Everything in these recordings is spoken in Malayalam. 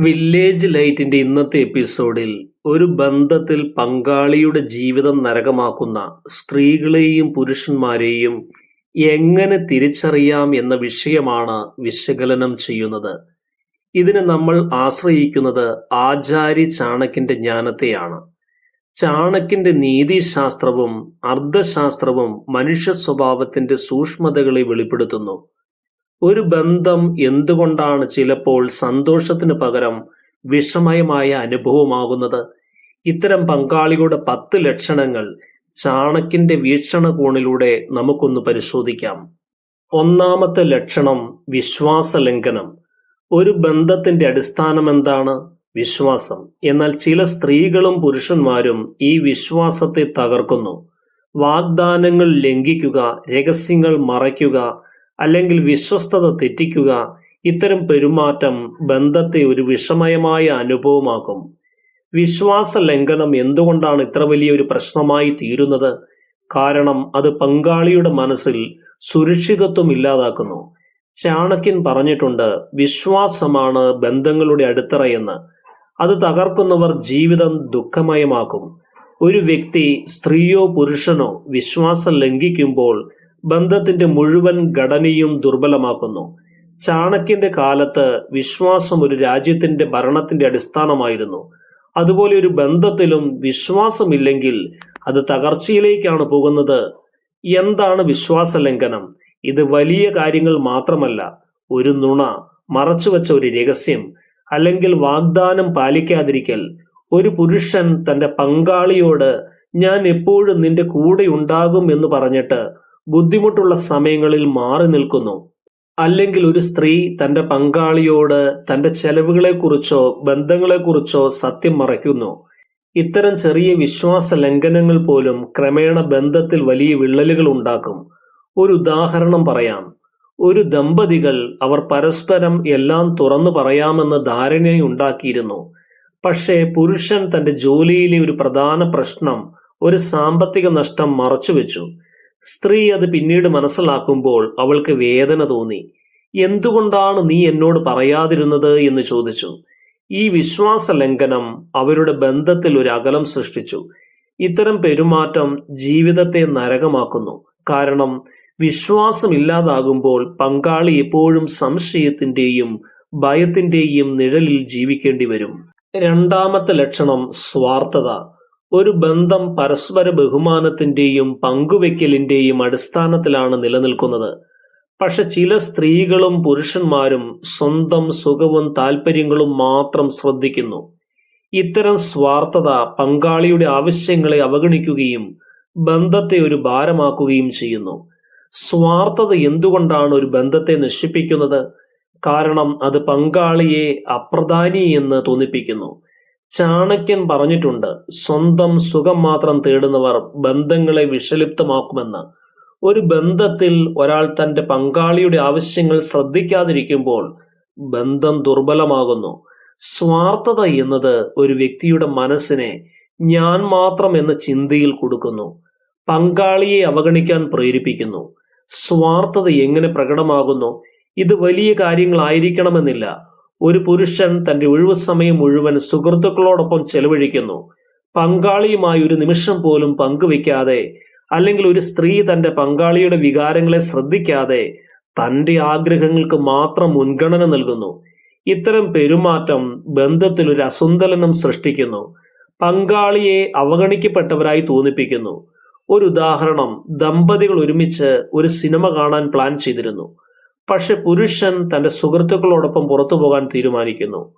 വില്ലേജ് ലൈറ്റിന്റെ ഇന്നത്തെ എപ്പിസോഡിൽ ഒരു ബന്ധത്തിൽ പങ്കാളിയുടെ ജീവിതം നരകമാക്കുന്ന സ്ത്രീകളെയും പുരുഷന്മാരെയും എങ്ങനെ തിരിച്ചറിയാം എന്ന വിഷയമാണ് വിശകലനം ചെയ്യുന്നത്. ഇതിന് നമ്മൾ ആശ്രയിക്കുന്നത് ആചാരി ചാണക്കിന്റെ ജ്ഞാനത്തെയാണ്. ചാണക്കിന്റെ നീതിശാസ്ത്രവും അർദ്ധശാസ്ത്രവും മനുഷ്യ സ്വഭാവത്തിന്റെ സൂക്ഷ്മതകളെ വെളിപ്പെടുത്തുന്നു. ഒരു ബന്ധം എന്തുകൊണ്ടാണ് ചിലപ്പോൾ സന്തോഷത്തിന് പകരം വിഷമയമായ അനുഭവമാകുന്നത്? ഇത്തരം പങ്കാളികളുടെ പത്ത് ലക്ഷണങ്ങൾ ചാണക്യന്റെ വീക്ഷണകോണിലൂടെ നമുക്കൊന്ന് പരിശോധിക്കാം. ഒന്നാമത്തെ ലക്ഷണം വിശ്വാസ ലംഘനം ഒരു ബന്ധത്തിന്റെ അടിസ്ഥാനം എന്താണ്? വിശ്വാസം. എന്നാൽ ചില സ്ത്രീകളും പുരുഷന്മാരും ഈ വിശ്വാസത്തെ തകർക്കുന്നു. വാഗ്ദാനങ്ങൾ ലംഘിക്കുക രഹസ്യങ്ങൾ മറയ്ക്കുക അല്ലെങ്കിൽ വിശ്വസ്തത തെറ്റിക്കുക ഇത്തരം പെരുമാറ്റം ബന്ധത്തെ ഒരു വിഷമയമായ അനുഭവമാക്കും. വിശ്വാസ ലംഘനം എന്തുകൊണ്ടാണ് ഇത്ര വലിയ ഒരു പ്രശ്നമായി തീരുന്നത്? കാരണം അത് പങ്കാളിയുടെ മനസ്സിൽ സുരക്ഷിതത്വം ഇല്ലാതാക്കുന്നു. ചാണക്യൻ പറഞ്ഞിട്ടുണ്ട് വിശ്വാസമാണ് ബന്ധങ്ങളുടെ അടിത്തറയെന്ന് അത് തകർക്കുന്നവർ ജീവിതം ദുഃഖമയമാക്കും. ഒരു വ്യക്തി സ്ത്രീയോ പുരുഷനോ വിശ്വാസം ലംഘിക്കുമ്പോൾ ബന്ധത്തിന്റെ മുഴുവൻ ഘടനയും ദുർബലമാക്കുന്നു. ചാണക്യന്റെ കാലത്ത് വിശ്വാസം ഒരു രാജ്യത്തിന്റെ ഭരണത്തിന്റെ അടിസ്ഥാനമായിരുന്നു. അതുപോലെ ഒരു ബന്ധത്തിലും വിശ്വാസമില്ലെങ്കിൽ അത് തകർച്ചയിലേക്കാണ് പോകുന്നത്. എന്താണ് വിശ്വാസ ലംഘനം ഇത് വലിയ കാര്യങ്ങൾ മാത്രമല്ല. ഒരു നുണ മറച്ചുവെച്ച ഒരു രഹസ്യം അല്ലെങ്കിൽ വാഗ്ദാനം പാലിക്കാതിരിക്കൽ. ഒരു പുരുഷൻ തന്റെ പങ്കാളിയോട് ഞാൻ എപ്പോഴും നിന്റെ കൂടെ ഉണ്ടാകും എന്ന് പറഞ്ഞിട്ട് ബുദ്ധിമുട്ടുള്ള സമയങ്ങളിൽ മാറി നിൽക്കുന്നു. അല്ലെങ്കിൽ ഒരു സ്ത്രീ തന്റെ പങ്കാളിയോട് തന്റെ ചെലവുകളെക്കുറിച്ചോ ബന്ധങ്ങളെക്കുറിച്ചോ സത്യം മറയ്ക്കുന്നു. ഇത്തരം ചെറിയ വിശ്വാസ ലംഘനങ്ങൾ പോലും ക്രമേണ ബന്ധത്തിൽ വലിയ വിള്ളലുകൾ ഉണ്ടാക്കും. ഒരു ഉദാഹരണം പറയാം. ഒരു ദമ്പതികൾ അവർ പരസ്പരം എല്ലാം തുറന്നു പറയാമെന്ന് ധാരണയുണ്ടാക്കിയിരുന്നു പക്ഷേ പുരുഷൻ തന്റെ ജോലിയിലെ ഒരു പ്രധാന പ്രശ്നം ഒരു സാമ്പത്തിക നഷ്ടം മറച്ചുവെച്ചു. സ്ത്രീ അത് പിന്നീട് മനസ്സിലാക്കുമ്പോൾ അവൾക്ക് വേദന തോന്നി. എന്തുകൊണ്ടാണ് നീ എന്നോട് പറയാതിരുന്നത് എന്ന് ചോദിച്ചു. ഈ വിശ്വാസ ലംഘനം അവരുടെ ബന്ധത്തിൽ ഒരു അകലം സൃഷ്ടിച്ചു. ഇത്തരം പെരുമാറ്റം ജീവിതത്തെ നരകമാക്കുന്നു. കാരണം വിശ്വാസമില്ലാതാകുമ്പോൾ പങ്കാളി എപ്പോഴും സംശയത്തിന്റെയും ഭയത്തിന്റെയും നിഴലിൽ ജീവിക്കേണ്ടി വരും. രണ്ടാമത്തെ ലക്ഷണം സ്വാർത്ഥത. ഒരു ബന്ധം പരസ്പര ബഹുമാനത്തിന്റെയും പങ്കുവെക്കലിന്റെയും അടിസ്ഥാനത്തിലാണ് നിലനിൽക്കുന്നത്. പക്ഷെ ചില സ്ത്രീകളും പുരുഷന്മാരും സ്വന്തം സുഖവും താല്പര്യങ്ങളും മാത്രം ശ്രദ്ധിക്കുന്നു. ഇത്തരം സ്വാർത്ഥത പങ്കാളിയുടെ ആവശ്യങ്ങളെ അവഗണിക്കുകയും ബന്ധത്തെ ഒരു ഭാരമാക്കുകയും ചെയ്യുന്നു. സ്വാർത്ഥത എന്തുകൊണ്ടാണ് ഒരു ബന്ധത്തെ നശിപ്പിക്കുന്നത്? കാരണം അത് പങ്കാളിയെ അപ്രധാനി എന്ന് തോന്നിപ്പിക്കുന്നു. ചാണക്യൻ പറഞ്ഞിട്ടുണ്ട് സ്വന്തം സുഖം മാത്രം തേടുന്നവർ ബന്ധങ്ങളെ വിഷലിപ്തമാക്കുമെന്ന്. ഒരു ബന്ധത്തിൽ ഒരാൾ തന്റെ പങ്കാളിയുടെ ആവശ്യങ്ങൾ ശ്രദ്ധിക്കാതിരിക്കുമ്പോൾ ബന്ധം ദുർബലമാകുന്നു. സ്വാർത്ഥത എന്നത് ഒരു വ്യക്തിയുടെ മനസ്സിനെ ഞാൻ മാത്രം എന്ന ചിന്തയിൽ കൊടുക്കുന്നു പങ്കാളിയെ അവഗണിക്കാൻ പ്രേരിപ്പിക്കുന്നു. സ്വാർത്ഥത എങ്ങനെ പ്രകടമാകുന്നു? ഇത് വലിയ കാര്യങ്ങളായിരിക്കണമെന്നില്ല. ഒരു പുരുഷൻ തന്റെ ഒഴിവു സമയം മുഴുവൻ സുഹൃത്തുക്കളോടൊപ്പം ചെലവഴിക്കുന്നു. പങ്കാളിയുമായി ഒരു നിമിഷം പോലും പങ്കുവെക്കാതെ അല്ലെങ്കിൽ ഒരു സ്ത്രീ തന്റെ പങ്കാളിയുടെ വികാരങ്ങളെ ശ്രദ്ധിക്കാതെ തന്റെ ആഗ്രഹങ്ങൾക്ക് മാത്രം മുൻഗണന നൽകുന്നു. ഇത്തരം പെരുമാറ്റം ബന്ധത്തിൽ ഒരു അസുന്തലനം സൃഷ്ടിക്കുന്നു. പങ്കാളിയെ അവഗണിക്കപ്പെട്ടവരായി തോന്നിപ്പിക്കുന്നു. ഒരു ഉദാഹരണം ദമ്പതികൾ ഒരുമിച്ച് ഒരു സിനിമ കാണാൻ പ്ലാൻ ചെയ്തിരുന്നു. പക്ഷെ പുരുഷൻ തന്റെ സുഹൃത്തുക്കളോടൊപ്പം പുറത്തു പോകാൻ തീരുമാനിക്കുന്നു.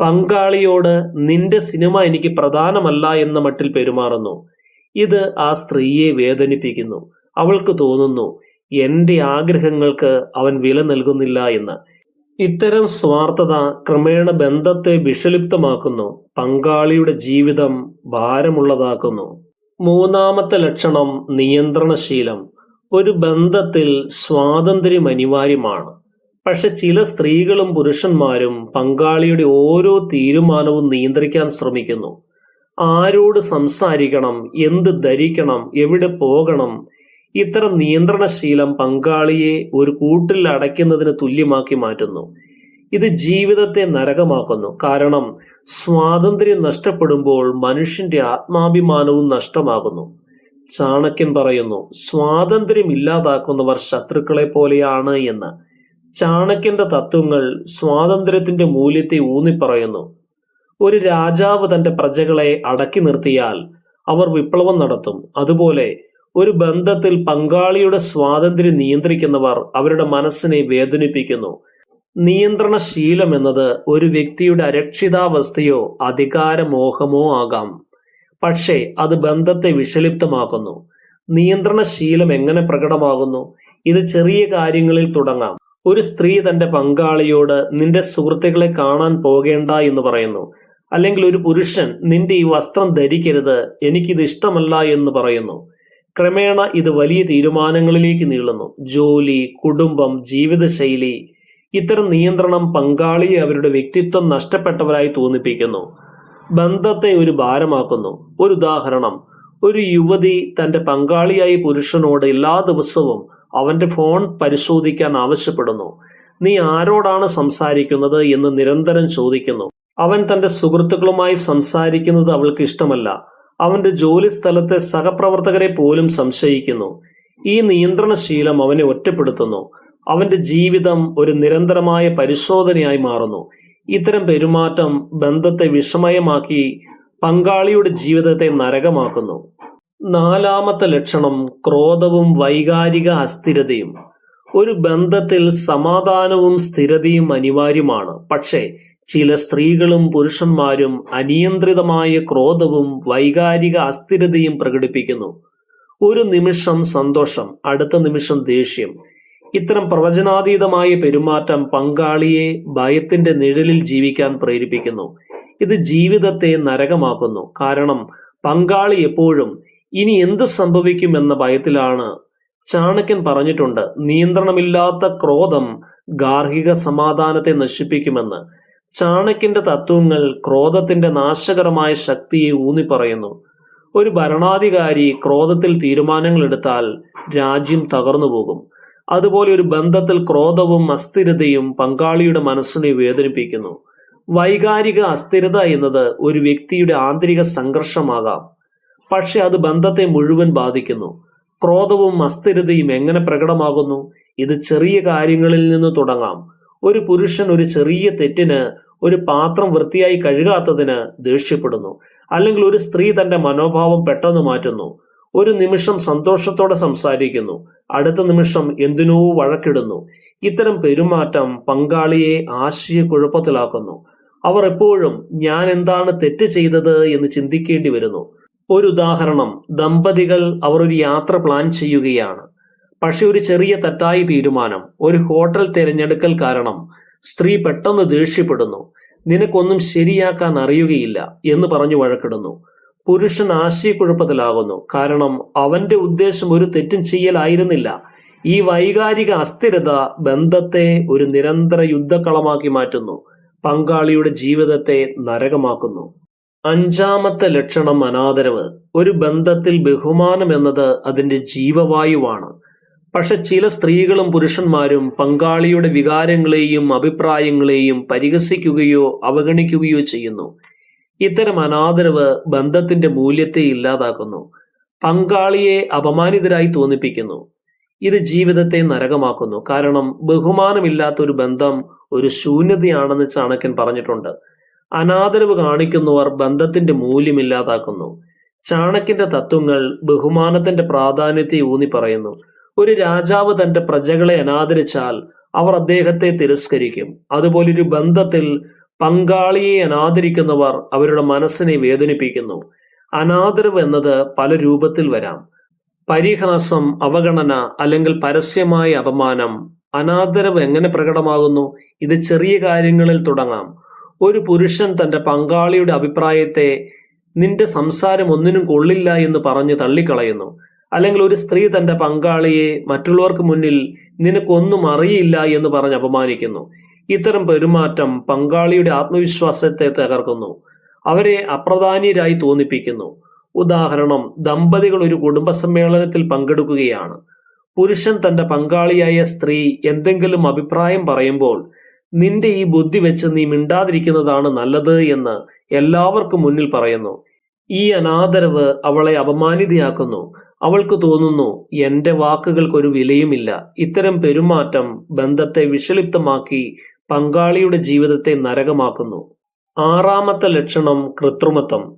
പങ്കാളിയോട് നിന്റെ സിനിമ എനിക്ക് പ്രധാനമല്ല എന്ന മട്ടിൽ പെരുമാറുന്നു. ഇത് ആ സ്ത്രീയെ വേദനിപ്പിക്കുന്നു. അവൾക്ക് തോന്നുന്നു എന്റെ ആഗ്രഹങ്ങൾക്ക് അവൻ വില നൽകുന്നില്ല എന്ന്. ഇത്തരം സ്വാർത്ഥത ക്രമേണ ബന്ധത്തെ വിഷലിപ്തമാക്കുന്നു. പങ്കാളിയുടെ ജീവിതം ഭാരമുള്ളതാക്കുന്നു. മൂന്നാമത്തെ ലക്ഷണം നിയന്ത്രണശീലം. ഒരു ബന്ധത്തിൽ സ്വാതന്ത്ര്യം അനിവാര്യമാണ് പക്ഷെ ചില സ്ത്രീകളും പുരുഷന്മാരും പങ്കാളിയുടെ ഓരോ തീരുമാനവും നിയന്ത്രിക്കാൻ ശ്രമിക്കുന്നു. ആരോട് സംസാരിക്കണം എന്ത് ധരിക്കണം എവിടെ പോകണം ഇത്തരം നിയന്ത്രണശീലം പങ്കാളിയെ ഒരു കൂട്ടിൽ അടയ്ക്കുന്നതിന് തുല്യമാക്കി മാറ്റുന്നു. ഇത് ജീവിതത്തെ നരകമാക്കുന്നു. കാരണം സ്വാതന്ത്ര്യം നഷ്ടപ്പെടുമ്പോൾ മനുഷ്യന്റെ ആത്മാഭിമാനവും നഷ്ടമാകുന്നു. ചാണക്യൻ പറയുന്നു. സ്വാതന്ത്ര്യം ഇല്ലാതാക്കുന്നവർ ശത്രുക്കളെ പോലെയാണ് എന്ന്. ചാണക്യന്റെ തത്വങ്ങൾ സ്വാതന്ത്ര്യത്തിന്റെ മൂല്യത്തെ ഊന്നി പറയുന്നു ഒരു രാജാവ് തന്റെ പ്രജകളെ അടക്കി നിർത്തിയാൽ അവർ വിപ്ലവം നടത്തും. അതുപോലെ ഒരു ബന്ധത്തിൽ പങ്കാളിയുടെ സ്വാതന്ത്ര്യം നിയന്ത്രിക്കുന്നവർ അവരുടെ മനസ്സിനെ വേദനിപ്പിക്കുന്നു. നിയന്ത്രണശീലം എന്നത് ഒരു വ്യക്തിയുടെ അരക്ഷിതാവസ്ഥയോ അധികാരമോഹമോ ആകാം. പക്ഷേ അത് ബന്ധത്തെ വിഷലിപ്തമാക്കുന്നു. നിയന്ത്രണശീലം എങ്ങനെ പ്രകടമാകുന്നു? ഇത് ചെറിയ കാര്യങ്ങളിൽ തുടങ്ങാം. ഒരു സ്ത്രീ തന്റെ പങ്കാളിയോട് നിന്റെ സുഹൃത്തുക്കളെ കാണാൻ പോകേണ്ട എന്ന് പറയുന്നു. അല്ലെങ്കിൽ ഒരു പുരുഷൻ നിന്റെ ഈ വസ്ത്രം ധരിക്കരുത് എനിക്കിത് ഇഷ്ടമല്ല എന്ന് പറയുന്നു. ക്രമേണ ഇത് വലിയ തീരുമാനങ്ങളിലേക്ക് നീളുന്നു. ജോലി കുടുംബം ജീവിതശൈലി ഇത്തരം നിയന്ത്രണം പങ്കാളിയെ അവരുടെ വ്യക്തിത്വം നഷ്ടപ്പെട്ടവരായി തോന്നിപ്പിക്കുന്നു. ബന്ധത്തെ ഒരു ഭാരമാക്കുന്നു. ഒരു ഉദാഹരണം ഒരു യുവതി തന്റെ പങ്കാളിയായ പുരുഷനോട് എല്ലാ ദിവസവും അവന്റെ ഫോൺ പരിശോധിക്കാൻ ആവശ്യപ്പെടുന്നു. നീ ആരോടാണ് സംസാരിക്കുന്നത്? എന്ന് നിരന്തരം ചോദിക്കുന്നു. അവൻ തന്റെ സുഹൃത്തുക്കളുമായി സംസാരിക്കുന്നത് അവൾക്ക് ഇഷ്ടമല്ല. അവന്റെ ജോലി സ്ഥലത്തെ സഹപ്രവർത്തകരെ പോലും സംശയിക്കുന്നു. ഈ നിയന്ത്രണശീലം അവനെ ഒറ്റപ്പെടുത്തുന്നു. അവന്റെ ജീവിതം ഒരു നിരന്തരമായ പരിശോധനയായി മാറുന്നു. ഇത്തരം പെരുമാറ്റം ബന്ധത്തെ വിഷമയമാക്കി പങ്കാളിയുടെ ജീവിതത്തെ നരകമാക്കുന്നു. നാലാമത്തെ ലക്ഷണം ക്രോധവും വൈകാരിക അസ്ഥിരതയും. ഒരു ബന്ധത്തിൽ സമാധാനവും സ്ഥിരതയും അനിവാര്യമാണ്. പക്ഷേ ചില സ്ത്രീകളും പുരുഷന്മാരും അനിയന്ത്രിതമായ ക്രോധവും വൈകാരിക അസ്ഥിരതയും പ്രകടിപ്പിക്കുന്നു. ഒരു നിമിഷം സന്തോഷം അടുത്ത നിമിഷം ദേഷ്യം. ഇത്തരം പ്രവചനാതീതമായ പെരുമാറ്റം പങ്കാളിയെ ഭയത്തിന്റെ നിഴലിൽ ജീവിക്കാൻ പ്രേരിപ്പിക്കുന്നു. ഇത് ജീവിതത്തെ നരകമാക്കുന്നു. കാരണം പങ്കാളി എപ്പോഴും ഇനി എന്ത് സംഭവിക്കും എന്ന ഭയത്തിലാണ്. ചാണക്യൻ പറഞ്ഞിട്ടുണ്ട് നിയന്ത്രണമില്ലാത്ത ക്രോധം ഗാർഹിക സമാധാനത്തെ നശിപ്പിക്കുമെന്ന്. ചാണക്യന്റെ തത്വങ്ങൾ ക്രോധത്തിന്റെ നാശകരമായ ശക്തിയെ ഊന്നി പറയുന്നു ഒരു ഭരണാധികാരി ക്രോധത്തിൽ തീരുമാനങ്ങൾ എടുത്താൽ രാജ്യം തകർന്നു പോകും അതുപോലെ ഒരു ബന്ധത്തിൽ ക്രോധവും അസ്ഥിരതയും പങ്കാളിയുടെ മനസ്സിനെ വേദനിപ്പിക്കുന്നു. വൈകാരിക അസ്ഥിരത എന്നത് ഒരു വ്യക്തിയുടെ ആന്തരിക സംഘർഷമാകാം. പക്ഷെ അത് ബന്ധത്തെ മുഴുവൻ ബാധിക്കുന്നു. ക്രോധവും അസ്ഥിരതയും എങ്ങനെ പ്രകടമാകുന്നു? ഇത് ചെറിയ കാര്യങ്ങളിൽ നിന്ന് തുടങ്ങാം. ഒരു പുരുഷൻ ഒരു ചെറിയ തെറ്റിന് ഒരു പാത്രം വൃത്തിയായി കഴുകാത്തതിന് ദേഷ്യപ്പെടുന്നു. അല്ലെങ്കിൽ ഒരു സ്ത്രീ തന്റെ മനോഭാവം പെട്ടെന്ന് മാറ്റുന്നു. ഒരു നിമിഷം സന്തോഷത്തോടെ സംസാരിക്കുന്നു. അടുത്ത നിമിഷം എന്തിനോ വഴക്കിടുന്നു. ഇത്തരം പെരുമാറ്റം പങ്കാളിയെ ആശയക്കുഴപ്പത്തിലാക്കുന്നു. അവർ എപ്പോഴും ഞാൻ എന്താണ് തെറ്റ് ചെയ്തത് എന്ന് ചിന്തിക്കേണ്ടി വരുന്നു. ഒരു ഉദാഹരണം ദമ്പതികൾ അവർ ഒരു യാത്ര പ്ലാൻ ചെയ്യുകയാണ്. പക്ഷെ ഒരു ചെറിയ തെറ്റായ തീരുമാനം ഒരു ഹോട്ടൽ തിരഞ്ഞെടുക്കൽ കാരണം സ്ത്രീ പെട്ടെന്ന് ദേഷ്യപ്പെടുന്നു. നിനക്കൊന്നും ശരിയാക്കാൻ അറിയുകയില്ല എന്ന് പറഞ്ഞു വഴക്കിടുന്നു. പുരുഷൻ ആശയക്കുഴപ്പത്തിലാകുന്നു. കാരണം അവന്റെ ഉദ്ദേശം ഒരു തെറ്റും ചെയ്യലായിരുന്നില്ല. ഈ വൈകാരിക അസ്ഥിരത ബന്ധത്തെ ഒരു നിരന്തര യുദ്ധക്കളമാക്കി മാറ്റുന്നു. പങ്കാളിയുടെ ജീവിതത്തെ നരകമാക്കുന്നു. അഞ്ചാമത്തെ ലക്ഷണം അനാദരവ്. ഒരു ബന്ധത്തിൽ ബഹുമാനം എന്നത് അതിന്റെ ജീവവായുവാണ്. പക്ഷെ ചില സ്ത്രീകളും പുരുഷന്മാരും പങ്കാളിയുടെ വികാരങ്ങളെയും അഭിപ്രായങ്ങളെയും പരിഹസിക്കുകയോ അവഗണിക്കുകയോ ചെയ്യുന്നു. ഇത്തരം അനാദരവ് ബന്ധത്തിന്റെ മൂല്യത്തെ ഇല്ലാതാക്കുന്നു. പങ്കാളിയെ അപമാനിതരായി തോന്നിപ്പിക്കുന്നു. ഇത് ജീവിതത്തെ നരകമാക്കുന്നു. കാരണം ബഹുമാനമില്ലാത്ത ഒരു ബന്ധം ഒരു ശൂന്യതയാണെന്ന് ചാണക്യൻ പറഞ്ഞിട്ടുണ്ട്. അനാദരവ് കാണിക്കുന്നവർ ബന്ധത്തിന്റെ മൂല്യം ഇല്ലാതാക്കുന്നു ചാണക്യന്റെ തത്വങ്ങൾ ബഹുമാനത്തിന്റെ പ്രാധാന്യത്തെ ഊന്നി പറയുന്നു. ഒരു രാജാവ് തന്റെ പ്രജകളെ അനാദരിച്ചാൽ അവർ അദ്ദേഹത്തെ തിരസ്കരിക്കും. അതുപോലെ ഒരു ബന്ധത്തിൽ പങ്കാളിയെ അനാദരിക്കുന്നവർ അവരുടെ മനസ്സിനെ വേദനിപ്പിക്കുന്നു. അനാദരവ് എന്നത് പല രൂപത്തിൽ വരാം. പരിഹാസം അവഗണന അല്ലെങ്കിൽ പരസ്യമായ അപമാനം. അനാദരവ് എങ്ങനെ പ്രകടമാകുന്നു? ഇത് ചെറിയ കാര്യങ്ങളിൽ തുടങ്ങാം. ഒരു പുരുഷൻ തന്റെ പങ്കാളിയുടെ അഭിപ്രായത്തെ നിന്റെ സംസാരം ഒന്നിനും കൊള്ളില്ല എന്ന് പറഞ്ഞ് തള്ളിക്കളയുന്നു. അല്ലെങ്കിൽ ഒരു സ്ത്രീ തന്റെ പങ്കാളിയെ മറ്റുള്ളവർക്ക് മുന്നിൽ നിനക്കൊന്നും അറിയില്ല എന്ന് പറഞ്ഞ് അപമാനിക്കുന്നു. ഇത്തരം പെരുമാറ്റം പങ്കാളിയുടെ ആത്മവിശ്വാസത്തെ തകർക്കുന്നു. അവരെ അപ്രധാനീയരായി തോന്നിപ്പിക്കുന്നു. ഉദാഹരണം ദമ്പതികൾ ഒരു കുടുംബ സമ്മേളനത്തിൽ പങ്കെടുക്കുകയാണ്. പുരുഷൻ തന്റെ പങ്കാളിയായ സ്ത്രീ എന്തെങ്കിലും അഭിപ്രായം പറയുമ്പോൾ നിന്റെ ഈ ബുദ്ധി വെച്ച് നീ മിണ്ടാതിരിക്കുന്നതാണ് നല്ലത് എന്ന് എല്ലാവർക്കും മുന്നിൽ പറയുന്നു. ഈ അനാദരവ് അവളെ അപമാനിതയാക്കുന്നു. അവൾക്ക് തോന്നുന്നു എന്റെ വാക്കുകൾക്കൊരു വിലയുമില്ല. ഇത്തരം പെരുമാറ്റം ബന്ധത്തെ വിഷലിപ്തമാക്കി പങ്കാളിയുടെ ജീവിതത്തെ നരകമാക്കുന്നു. ആറാമത്തെ ലക്ഷണം കൃത്രിമത്വം.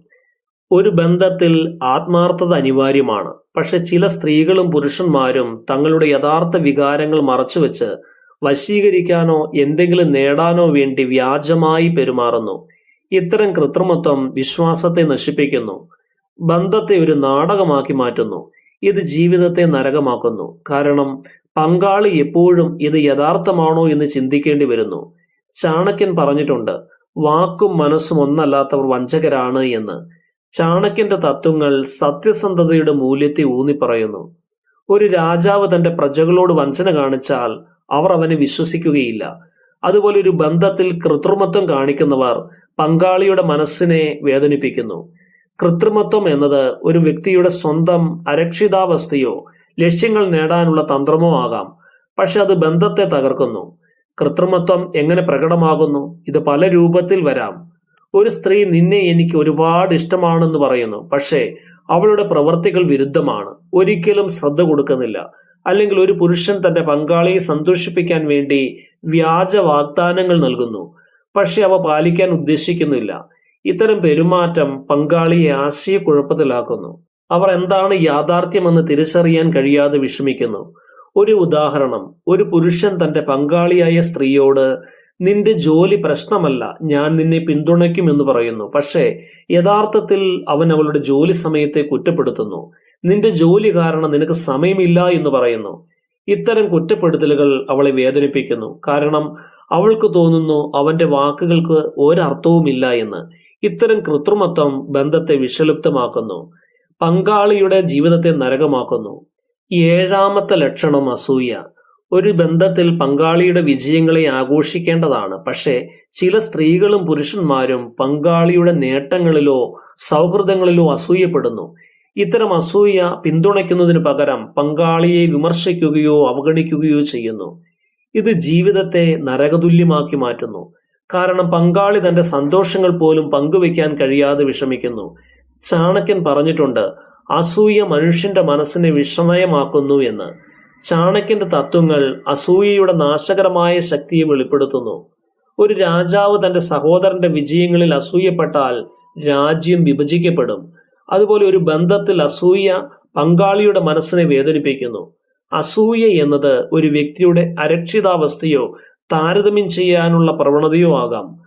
ഒരു ബന്ധത്തിൽ ആത്മാർത്ഥത അനിവാര്യമാണ്. പക്ഷെ ചില സ്ത്രീകളും പുരുഷന്മാരും തങ്ങളുടെ യഥാർത്ഥ വികാരങ്ങൾ മറച്ചുവെച്ച് വശീകരിക്കാനോ എന്തെങ്കിലും നേടാനോ വേണ്ടി വ്യാജമായി പെരുമാറുന്നു. ഇത്തരം കൃത്രിമത്വം വിശ്വാസത്തെ നശിപ്പിക്കുന്നു. ബന്ധത്തെ ഒരു നാടകമാക്കി മാറ്റുന്നു. ഇത് ജീവിതത്തെ നരകമാക്കുന്നു. കാരണം പങ്കാളി എപ്പോഴും ഇത് യഥാർത്ഥമാണോ എന്ന് ചിന്തിക്കേണ്ടി വരുന്നു. ചാണക്യൻ പറഞ്ഞിട്ടുണ്ട് വാക്കും മനസ്സും ഒന്നല്ലാത്തവർ വഞ്ചകരാണ് എന്ന്. ചാണക്യന്റെ തത്വങ്ങൾ സത്യസന്ധതയുടെ മൂല്യത്തെ ഊന്നി പറയുന്നു ഒരു രാജാവ് തന്റെ പ്രജകളോട് വഞ്ചന കാണിച്ചാൽ അവർ അവനെ വിശ്വസിക്കുകയില്ല. അതുപോലെ ഒരു ബന്ധത്തിൽ കൃത്രിമത്വം കാണിക്കുന്നവർ പങ്കാളിയുടെ മനസ്സിനെ വേദനിപ്പിക്കുന്നു. കൃത്രിമത്വം എന്നത് ഒരു വ്യക്തിയുടെ സ്വന്തം അരക്ഷിതാവസ്ഥയോ ലക്ഷ്യങ്ങൾ നേടാനുള്ള തന്ത്രമോ ആകാം. പക്ഷെ അത് ബന്ധത്തെ തകർക്കുന്നു. കൃത്രിമത്വം എങ്ങനെ പ്രകടമാകുന്നു? ഇത് പല രൂപത്തിൽ വരാം. ഒരു സ്ത്രീ നിന്നെ എനിക്ക് ഒരുപാട് ഇഷ്ടമാണെന്ന് പറയുന്നു. പക്ഷേ അവളുടെ പ്രവർത്തികൾ വിരുദ്ധമാണ്. ഒരിക്കലും ശ്രദ്ധ കൊടുക്കുന്നില്ല. അല്ലെങ്കിൽ ഒരു പുരുഷൻ തന്റെ പങ്കാളിയെ സന്തോഷിപ്പിക്കാൻ വേണ്ടി വ്യാജ വാഗ്ദാനങ്ങൾ നൽകുന്നു. പക്ഷെ അവ പാലിക്കാൻ ഉദ്ദേശിക്കുന്നില്ല. ഇത്തരം പെരുമാറ്റം പങ്കാളിയെ ആശയക്കുഴപ്പത്തിലാക്കുന്നു. അവർ എന്താണ് യാഥാർത്ഥ്യമെന്ന് തിരിച്ചറിയാൻ കഴിയാതെ വിഷമിക്കുന്നു. ഒരു ഉദാഹരണം ഒരു പുരുഷൻ തന്റെ പങ്കാളിയായ സ്ത്രീയോട് നിന്റെ ജോലി പ്രശ്നമല്ല ഞാൻ നിന്നെ പിന്തുണയ്ക്കും എന്ന് പറയുന്നു. പക്ഷേ യഥാർത്ഥത്തിൽ അവൻ അവളുടെ ജോലി സമയത്തെ കുറ്റപ്പെടുത്തുന്നു. നിന്റെ ജോലി കാരണം നിനക്ക് സമയമില്ല എന്ന് പറയുന്നു. ഇത്തരം കുറ്റപ്പെടുത്തലുകൾ അവളെ വേദനിപ്പിക്കുന്നു. കാരണം അവൾക്ക് തോന്നുന്നു അവന്റെ വാക്കുകൾക്ക് ഒരർത്ഥവുമില്ല എന്ന്. ഇത്തരം കൃത്രിമത്വം ബന്ധത്തെ വിഷലിപ്തമാക്കുന്നു. പങ്കാളിയുടെ ജീവിതത്തെ നരകമാക്കുന്നു. ഏഴാമത്തെ ലക്ഷണം അസൂയ. ഒരു ബന്ധത്തിൽ പങ്കാളിയുടെ വിജയങ്ങളെ ആഘോഷിക്കേണ്ടതാണ്. പക്ഷേ ചില സ്ത്രീകളും പുരുഷന്മാരും പങ്കാളിയുടെ നേട്ടങ്ങളിലോ സൗഹൃദങ്ങളിലോ അസൂയപ്പെടുന്നു. ഇത്തരം അസൂയ പിന്തുണയ്ക്കുന്നതിന് പകരം പങ്കാളിയെ വിമർശിക്കുകയോ അവഗണിക്കുകയോ ചെയ്യുന്നു. ഇത് ജീവിതത്തെ നരകതുല്യമാക്കി മാറ്റുന്നു. കാരണം പങ്കാളി തന്റെ സന്തോഷങ്ങൾ പോലും പങ്കുവെക്കാൻ കഴിയാതെ വിഷമിക്കുന്നു. ചാണക്യൻ പറഞ്ഞിട്ടുണ്ട് അസൂയ മനുഷ്യന്റെ മനസ്സിനെ വിഷമയമാക്കുന്നു എന്ന്. ചാണക്യന്റെ തത്വങ്ങൾ അസൂയയുടെ നാശകരമായ ശക്തിയെ വെളിപ്പെടുത്തുന്നു. ഒരു രാജാവ് തന്റെ സഹോദരന്റെ വിജയങ്ങളിൽ അസൂയപ്പെട്ടാൽ രാജ്യം വിഭജിക്കപ്പെടും. അതുപോലെ ഒരു ബന്ധത്തിൽ അസൂയ പങ്കാളിയുടെ മനസ്സിനെ വേദനിപ്പിക്കുന്നു. അസൂയ എന്നത് ഒരു വ്യക്തിയുടെ അരക്ഷിതാവസ്ഥയോ താരതമ്യം ചെയ്യാനുള്ള പ്രവണതയോ ആകാം.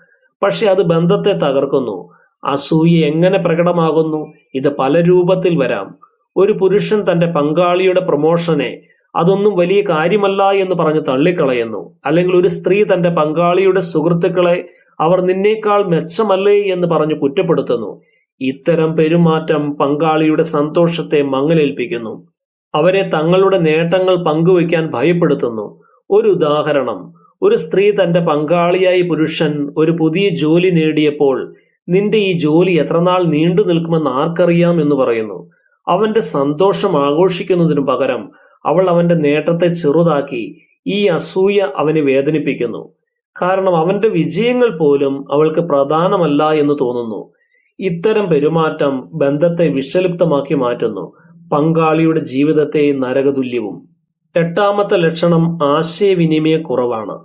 പക്ഷെ അത് ബന്ധത്തെ തകർക്കുന്നു. അസൂയ എങ്ങനെ പ്രകടമാകുന്നു? ഇത് പല രൂപത്തിൽ വരാം. ഒരു പുരുഷൻ തന്റെ പങ്കാളിയുടെ പ്രൊമോഷനെ അതൊന്നും വലിയ കാര്യമല്ല എന്ന് പറഞ്ഞ് തള്ളിക്കളയുന്നു. അല്ലെങ്കിൽ ഒരു സ്ത്രീ തന്റെ പങ്കാളിയുടെ സുഹൃത്തുക്കളെ അവർ നിന്നേക്കാൾ മെച്ചമല്ലേ എന്ന് പറഞ്ഞു കുറ്റപ്പെടുത്തുന്നു. ഇത്തരം പെരുമാറ്റം പങ്കാളിയുടെ സന്തോഷത്തെ മങ്ങലേൽപ്പിക്കുന്നു. അവരെ തങ്ങളുടെ നേട്ടങ്ങൾ പങ്കുവയ്ക്കാൻ ഭയപ്പെടുത്തുന്നു. ഒരു ഉദാഹരണം. ഒരു സ്ത്രീ തന്റെ പങ്കാളിയായി പുരുഷൻ ഒരു പുതിയ ജോലി നേടിയപ്പോൾ നിന്റെ ഈ ജോലി എത്രനാൾ നീണ്ടു നിൽക്കുമെന്ന് ആർക്കറിയാം എന്ന് പറയുന്നു. അവന്റെ സന്തോഷം ആഘോഷിക്കുന്നതിനു പകരം അവൾ അവന്റെ നേട്ടത്തെ ചെറുതാക്കി ഈ അസൂയ അവനെ വേദനിപ്പിക്കുന്നു. കാരണം അവന്റെ വിജയങ്ങൾ പോലും അവൾക്ക് പ്രധാനമല്ല എന്ന് തോന്നുന്നു. ഇത്തരം പെരുമാറ്റം ബന്ധത്തെ വിഷലിപ്തമാക്കി മാറ്റുന്നു. പങ്കാളിയുടെ ജീവിതത്തെ നരകതുല്യവും. എട്ടാമത്തെ ലക്ഷണം ആശയവിനിമയ കുറവാണ്.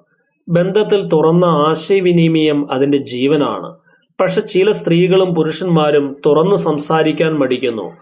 ബന്ധത്തിൽ തുറന്ന ആശയവിനിമയം അതിന്റെ ജീവനാണ്. പക്ഷെ ചില സ്ത്രീകളും പുരുഷന്മാരും തുറന്നു സംസാരിക്കാൻ മടിക്കുന്നു.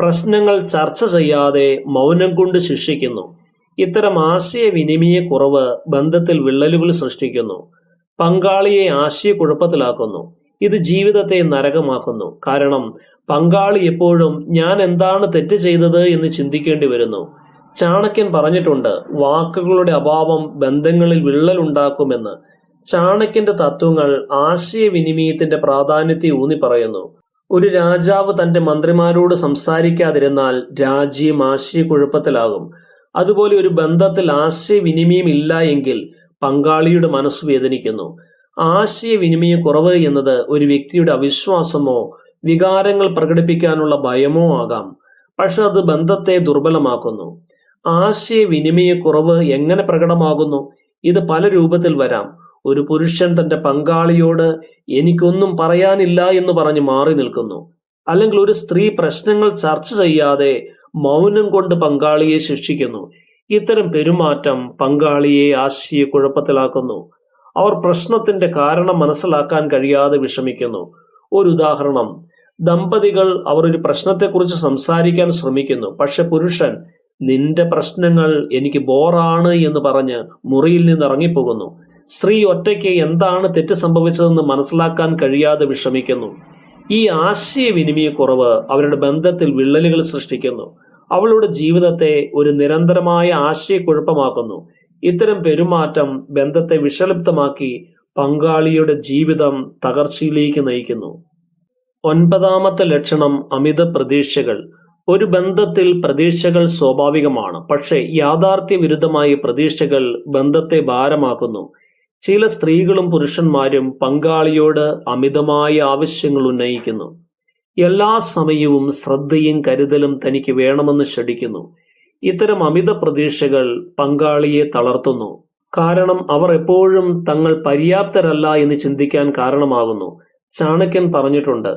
പ്രശ്നങ്ങൾ ചർച്ച ചെയ്യാതെ മൗനം കൊണ്ട് ശിക്ഷിക്കുന്നു. ഇത്തരം ആശയവിനിമയ കുറവ് ബന്ധത്തിൽ വിള്ളലുകൾ സൃഷ്ടിക്കുന്നു. പങ്കാളിയെ ആശയക്കുഴപ്പത്തിലാക്കുന്നു. ഇത് ജീവിതത്തെ നരകമാക്കുന്നു. കാരണം പങ്കാളി എപ്പോഴും ഞാൻ എന്താണ് തെറ്റ് ചെയ്തത് എന്ന് ചിന്തിക്കേണ്ടി വരുന്നു. ചാണക്യൻ പറഞ്ഞിട്ടുണ്ട് വാക്കുകളുടെ അഭാവം ബന്ധങ്ങളിൽ വിള്ളലുണ്ടാക്കുമെന്ന്. ചാണക്യന്റെ തത്വങ്ങൾ ആശയവിനിമയത്തിന്റെ പ്രാധാന്യത്തെ ഊന്നി പറയുന്നു. ഒരു രാജാവ് തന്റെ മന്ത്രിമാരോട് സംസാരിക്കാതിരുന്നാൽ രാജ്യം ആശയക്കുഴപ്പത്തിലാകും. അതുപോലെ ഒരു ബന്ധത്തിൽ ആശയവിനിമയം ഇല്ല എങ്കിൽ പങ്കാളിയുടെ മനസ്സ് വേദനിക്കുന്നു. ആശയവിനിമയ കുറവ് എന്നത് ഒരു വ്യക്തിയുടെ അവിശ്വാസമോ വികാരങ്ങൾ പ്രകടിപ്പിക്കാനുള്ള ഭയമോ ആകാം. പക്ഷെ അത് ബന്ധത്തെ ദുർബലമാക്കുന്നു. ആശയവിനിമയ കുറവ് എങ്ങനെ പ്രകടമാകുന്നു? ഇത് പല രൂപത്തിൽ വരാം. ഒരു പുരുഷൻ തന്റെ പങ്കാളിയോട് എനിക്കൊന്നും പറയാനില്ല എന്ന് പറഞ്ഞ് മാറി നിൽക്കുന്നു. അല്ലെങ്കിൽ ഒരു സ്ത്രീ പ്രശ്നങ്ങൾ ചർച്ച ചെയ്യാതെ മൗനം കൊണ്ട് പങ്കാളിയെ ശിക്ഷിക്കുന്നു. ഇത്തരം പെരുമാറ്റം പങ്കാളിയെ ആശയക്കുഴപ്പത്തിലാക്കുന്നു അവർ പ്രശ്നത്തിന്റെ കാരണം മനസ്സിലാക്കാൻ കഴിയാതെ വിഷമിക്കുന്നു. ഒരു ഉദാഹരണം ദമ്പതികൾ അവർ ഒരു പ്രശ്നത്തെക്കുറിച്ച് സംസാരിക്കാൻ ശ്രമിക്കുന്നു. പക്ഷെ പുരുഷൻ നിന്റെ പ്രശ്നങ്ങൾ എനിക്ക് ബോറാണ് എന്ന് പറഞ്ഞ് മുറിയിൽ നിന്ന് ഇറങ്ങിപ്പോകുന്നു സ്ത്രീ ഒറ്റയ്ക്ക് എന്താണ് തെറ്റ് സംഭവിച്ചതെന്ന് മനസ്സിലാക്കാൻ കഴിയാതെ വിഷമിക്കുന്നു. ഈ ആശയവിനിമയക്കുറവ് അവരുടെ ബന്ധത്തിൽ വിള്ളലുകൾ സൃഷ്ടിക്കുന്നു. അവളുടെ ജീവിതത്തെ ഒരു നിരന്തരമായ ആശയക്കുഴപ്പമാക്കുന്നു. ഇത്തരം പെരുമാറ്റം ബന്ധത്തെ വിഷലിപ്തമാക്കി പങ്കാളിയുടെ ജീവിതം തകർച്ചയിലേക്ക് നയിക്കുന്നു. ഒൻപതാമത്തെ ലക്ഷണം അമിത പ്രതീക്ഷകൾ. ഒരു ബന്ധത്തിൽ പ്രതീക്ഷകൾ സ്വാഭാവികമാണ്. പക്ഷേ യാഥാർത്ഥ്യ വിരുദ്ധമായ പ്രതീക്ഷകൾ ബന്ധത്തെ ഭാരമാക്കുന്നു. ചില സ്ത്രീകളും പുരുഷന്മാരും പങ്കാളിയോട് അമിതമായ ആവശ്യങ്ങൾ ഉന്നയിക്കുന്നു. എല്ലാ സമയവും ശ്രദ്ധയും കരുതലും തനിക്ക് വേണമെന്ന് ശഠിക്കുന്നു. ഇത്തരം അമിത പ്രതീക്ഷകൾ പങ്കാളിയെ തളർത്തുന്നു. കാരണം അവർ എപ്പോഴും തങ്ങൾ പര്യാപ്തരല്ല എന്ന് ചിന്തിക്കാൻ കാരണമാകുന്നു. ചാണക്യൻ പറഞ്ഞിട്ടുണ്ട്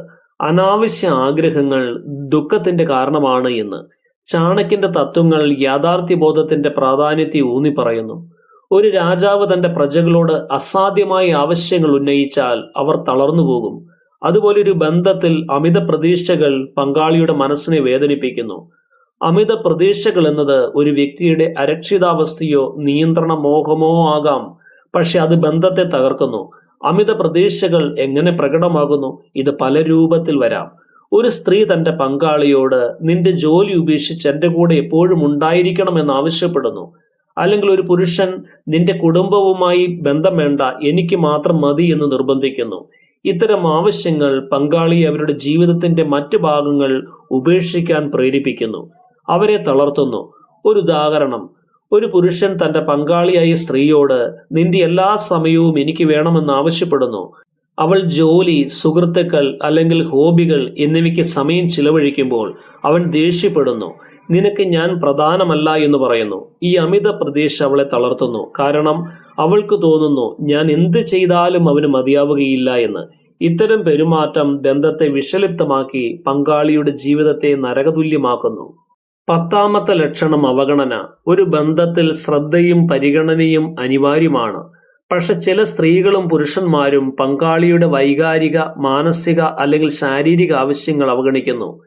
അനാവശ്യ ആഗ്രഹങ്ങൾ ദുഃഖത്തിന്റെ കാരണമാണ് എന്ന്. ചാണക്യന്റെ തത്വങ്ങൾ യാഥാർത്ഥ്യബോധത്തിന്റെ പ്രാധാന്യത്തെ ഊന്നി പറയുന്നു ഒരു രാജാവ് തന്റെ പ്രജകളോട് അസാധ്യമായ ആവശ്യങ്ങൾ ഉന്നയിച്ചാൽ അവർ തളർന്നു പോകും. അതുപോലെ ഒരു ബന്ധത്തിൽ അമിത പ്രതീക്ഷകൾ പങ്കാളിയുടെ മനസ്സിനെ വേദനിപ്പിക്കുന്നു. അമിത പ്രതീക്ഷകൾ എന്നത് ഒരു വ്യക്തിയുടെ അരക്ഷിതാവസ്ഥയോ നിയന്ത്രണ മോഹമോ ആകാം പക്ഷെ അത് ബന്ധത്തെ തകർക്കുന്നു. അമിത പ്രതീക്ഷകൾ എങ്ങനെ പ്രകടമാകുന്നു? ഇത് പല രൂപത്തിൽ വരാം. ഒരു സ്ത്രീ തന്റെ പങ്കാളിയോട് നിന്റെ ജോലി ഉപേക്ഷിച്ച് എന്റെ കൂടെ എപ്പോഴും ഉണ്ടായിരിക്കണമെന്ന് ആവശ്യപ്പെടുന്നു. അല്ലെങ്കിൽ ഒരു പുരുഷൻ നിന്റെ കുടുംബവുമായി ബന്ധം വേണ്ട എനിക്ക് മാത്രം മതി എന്ന് നിർബന്ധിക്കുന്നു. ഇത്തരം ആവശ്യങ്ങൾ പങ്കാളിയെ അവരുടെ ജീവിതത്തിന്റെ മറ്റു ഭാഗങ്ങൾ ഉപേക്ഷിക്കാൻ പ്രേരിപ്പിക്കുന്നു. അവരെ തളർത്തുന്നു. ഒരു ഉദാഹരണം ഒരു പുരുഷൻ തന്റെ പങ്കാളിയായ സ്ത്രീയോട് നിന്റെ എല്ലാ സമയവും എനിക്ക് വേണമെന്ന് ആവശ്യപ്പെടുന്നു. അവൾ ജോലി സുഹൃത്തുക്കൾ അല്ലെങ്കിൽ ഹോബികൾ എന്നിവയ്ക്ക് സമയം ചിലവഴിക്കുമ്പോൾ അവൻ ദേഷ്യപ്പെടുന്നു. നിനക്ക് ഞാൻ പ്രധാനമല്ല എന്ന് പറയുന്നു. ഈ അമിത പ്രതീക്ഷ അവളെ തളർത്തുന്നു. കാരണം അവൾക്ക് തോന്നുന്നു ഞാൻ എന്ത് ചെയ്താലും അവന് മതിയാവുകയില്ല എന്ന്. ഇത്തരം പെരുമാറ്റം ബന്ധത്തെ വിഷലിപ്തമാക്കി പങ്കാളിയുടെ ജീവിതത്തെ നരകതുല്യമാക്കുന്നു. പത്താമത്തെ ലക്ഷണം അവഗണന. ഒരു ബന്ധത്തിൽ ശ്രദ്ധയും പരിഗണനയും അനിവാര്യമാണ്. പക്ഷെ ചില സ്ത്രീകളും പുരുഷന്മാരും പങ്കാളിയുടെ വൈകാരിക മാനസിക അല്ലെങ്കിൽ ശാരീരിക ആവശ്യങ്ങൾ അവഗണിക്കുന്നു.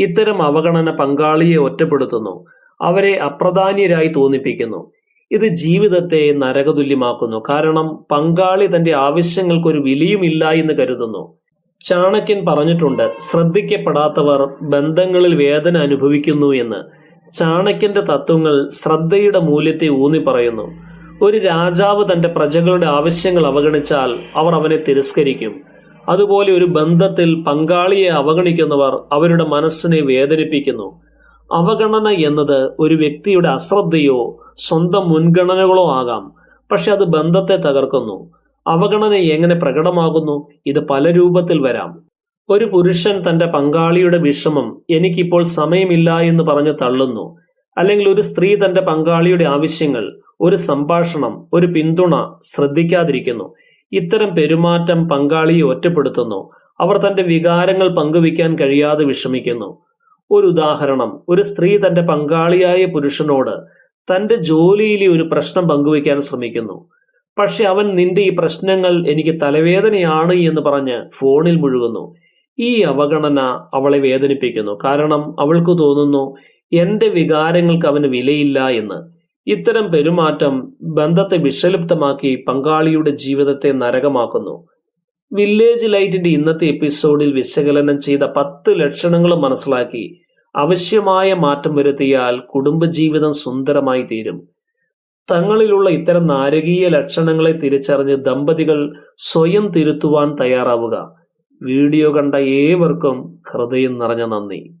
ഇത്തരം അവഗണന പങ്കാളിയെ ഒറ്റപ്പെടുത്തുന്നു. അവരെ അപ്രധാന്യരായി തോന്നിപ്പിക്കുന്നു. ഇത് ജീവിതത്തെ നരകതുല്യമാക്കുന്നു. കാരണം പങ്കാളി തന്റെ ആവശ്യങ്ങൾക്കൊരു വിലയുമില്ല എന്ന് കരുതുന്നു. ചാണക്യൻ പറഞ്ഞിട്ടുണ്ട് ശ്രദ്ധിക്കപ്പെടാത്തവർ ബന്ധങ്ങളിൽ വേദന അനുഭവിക്കുന്നു എന്ന്. ചാണക്യന്റെ തത്വങ്ങൾ ശ്രദ്ധയുടെ മൂല്യത്തെ ഊന്നി പറയുന്നു. ഒരു രാജാവ് തന്റെ പ്രജകളുടെ ആവശ്യങ്ങൾ അവഗണിച്ചാൽ അവർ അവനെ തിരസ്കരിക്കും. അതുപോലെ ഒരു ബന്ധത്തിൽ പങ്കാളിയെ അവഗണിക്കുന്നവർ അവരുടെ മനസ്സിനെ വേദനിപ്പിക്കുന്നു. അവഗണന എന്നത് ഒരു വ്യക്തിയുടെ അശ്രദ്ധയോ സ്വന്തം മുൻഗണനകളോ ആകാം. പക്ഷെ അത് ബന്ധത്തെ തകർക്കുന്നു. അവഗണന എങ്ങനെ പ്രകടമാകുന്നു? ഇത് പല രൂപത്തിൽ വരാം. ഒരു പുരുഷൻ തന്റെ പങ്കാളിയുടെ വിഷമം എനിക്കിപ്പോൾ സമയമില്ല എന്ന് പറഞ്ഞ് തള്ളുന്നു. അല്ലെങ്കിൽ ഒരു സ്ത്രീ തന്റെ പങ്കാളിയുടെ ആവശ്യങ്ങൾ ഒരു സംഭാഷണം ഒരു പിന്തുണ ശ്രദ്ധിക്കാതിരിക്കുന്നു. ഇത്തരം പെരുമാറ്റം പങ്കാളിയെ ഒറ്റപ്പെടുത്തുന്നു. അവർ തന്റെ വികാരങ്ങൾ പങ്കുവയ്ക്കാൻ കഴിയാതെ വിഷമിക്കുന്നു. ഒരു ഉദാഹരണം ഒരു സ്ത്രീ തന്റെ പങ്കാളിയായ പുരുഷനോട് തന്റെ ജോലിയിലെ ഒരു പ്രശ്നം പങ്കുവയ്ക്കാൻ ശ്രമിക്കുന്നു. പക്ഷെ അവൻ നിന്റെ ഈ പ്രശ്നങ്ങൾ എനിക്ക് തലവേദനയാണ് എന്ന് പറഞ്ഞ് ഫോണിൽ മുഴുകുന്നു. ഈ അവഗണന അവളെ വേദനിപ്പിക്കുന്നു. കാരണം അവൾക്ക് തോന്നുന്നു എന്റെ വികാരങ്ങൾക്ക് അവന് വിലയില്ല എന്ന്. ഇത്തരം പെരുമാറ്റം ബന്ധത്തെ വിഷലിപ്തമാക്കി പങ്കാളിയുടെ ജീവിതത്തെ നരകമാക്കുന്നു. വില്ലേജ് ലൈറ്റിന്റെ ഇന്നത്തെ എപ്പിസോഡിൽ വിശകലനം ചെയ്ത പത്ത് ലക്ഷണങ്ങൾ മനസ്സിലാക്കി ആവശ്യമായ മാറ്റം വരുത്തിയാൽ കുടുംബജീവിതം സുന്ദരമായി തീരും. തങ്ങളിലുള്ള ഇത്തരം നാരകീയ ലക്ഷണങ്ങളെ തിരിച്ചറിഞ്ഞ് ദമ്പതികൾ സ്വയം തിരുത്തുവാൻ തയ്യാറാവുക. വീഡിയോ കണ്ട ഏവർക്കും ഹൃദയം നിറഞ്ഞ നന്ദി.